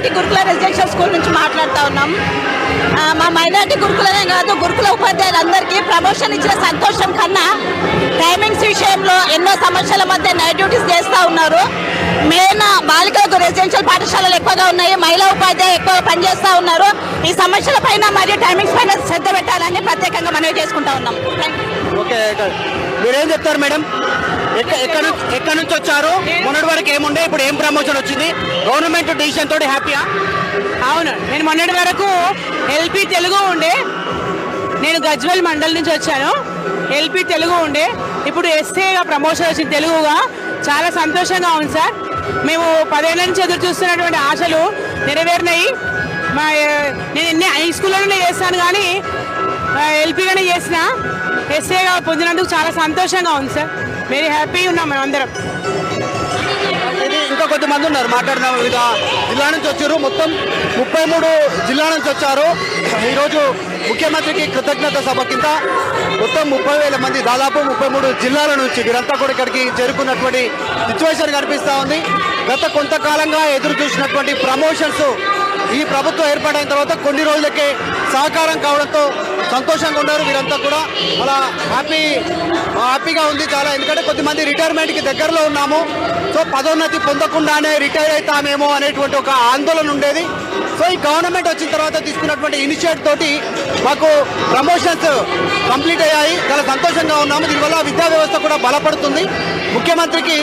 Minority గురుకుల residential school నుంచి మాట్లాడుతూ ఉన్నాం. మా మైనార్టీ గురుకులనే కాదు గురుకుల ఉపాధ్యాయులందరికీ ప్రమోషన్ ఇచ్చిన సంతోషం కన్నా టైమింగ్స్ విషయంలో ఎన్నో సమస్యల మధ్య నైట్ డ్యూటీస్ చేస్తూ ఉన్నారు. మెయిన్ బాలికలకు రెసిడెన్షియల్ పాఠశాలలు ఎక్కువగా ఉన్నాయి మహిళా ఉపాధ్యాయులు ఎక్కువగా పనిచేస్తూ ఉన్నారు. ఈ సమస్యల పైన మరియు టైమింగ్స్ పైన శ్రద్ధ పెట్టాలని ప్రత్యేకంగా మనవి చేసుకుంటా ఉన్నాం. థ్యాంక్ యూ మీరేం చెప్తారు మేడం? ఎక్కడ ఎక్కడ నుంచి ఎక్కడి నుంచి వచ్చారు? మొన్నటి వరకు ఏముండే? ఇప్పుడు ఏం ప్రమోషన్ వచ్చింది? గవర్నమెంట్ డిసిషన్ తోటి హ్యాపీయా అవును. నేను మొన్నటి వరకు ఎల్పి తెలుగు ఉండే. నేను గజ్వెల్ మండల్ నుంచి వచ్చాను. ఎల్పి తెలుగు ఉండే. ఇప్పుడు ఎస్ఏగా ప్రమోషన్ వచ్చింది తెలుగుగా. చాలా సంతోషంగా ఉంది సార్. మేము పదేళ్ళ నుంచి ఎదురు చూస్తున్నటువంటి ఆశలు నెరవేరినాయి. మా నేను ఎన్ని హై స్కూల్లోనే చేస్తాను కానీ ఎల్పీగానే చేసిన. ఎస్ఏగా పొందినందుకు చాలా సంతోషంగా ఉంది సార్. వెరీ హ్యాపీ ఉన్నాం మేము అందరం. ఇంకా కొంతమంది ఉన్నారు మాట్లాడిన వివిధ జిల్లా నుంచి వచ్చారు మొత్తం ముప్పై మూడు జిల్లా నుంచి వచ్చారు. ఈరోజు ముఖ్యమంత్రికి కృతజ్ఞత సభ కింద మొత్తం ముప్పై వేల మంది దాదాపు ముప్పై మూడు జిల్లాల నుంచి వీరంతా కూడా ఇక్కడికి చేరుకున్నటువంటి సిచ్యువేషన్ కనిపిస్తూ ఉంది. గత కొంతకాలంగా ఎదురు చూసినటువంటి ప్రమోషన్స్ ఈ ప్రభుత్వం ఏర్పాటైన తర్వాత కొన్ని రోజులకే సహకారం కావడంతో సంతోషంగా ఉన్నారు వీరంతా కూడా. అలా హ్యాపీ హ్యాపీగా ఉంది చాలా. ఎందుకంటే కొద్దిమంది రిటైర్మెంట్కి దగ్గరలో ఉన్నాము. సో పదోన్నతి పొందకుండానే రిటైర్ అవుతామేమో అనేటువంటి ఒక ఆందోళన ఉండేది. సో ఈ గవర్నమెంట్ వచ్చిన తర్వాత తీసుకున్నటువంటి ఇనిషియేట్ తోటి మాకు ప్రమోషన్స్ కంప్లీట్ అయ్యాయి. చాలా సంతోషంగా ఉన్నాము. దీనివల్ల విద్యా వ్యవస్థ కూడా బలపడుతుంది. ముఖ్యమంత్రికి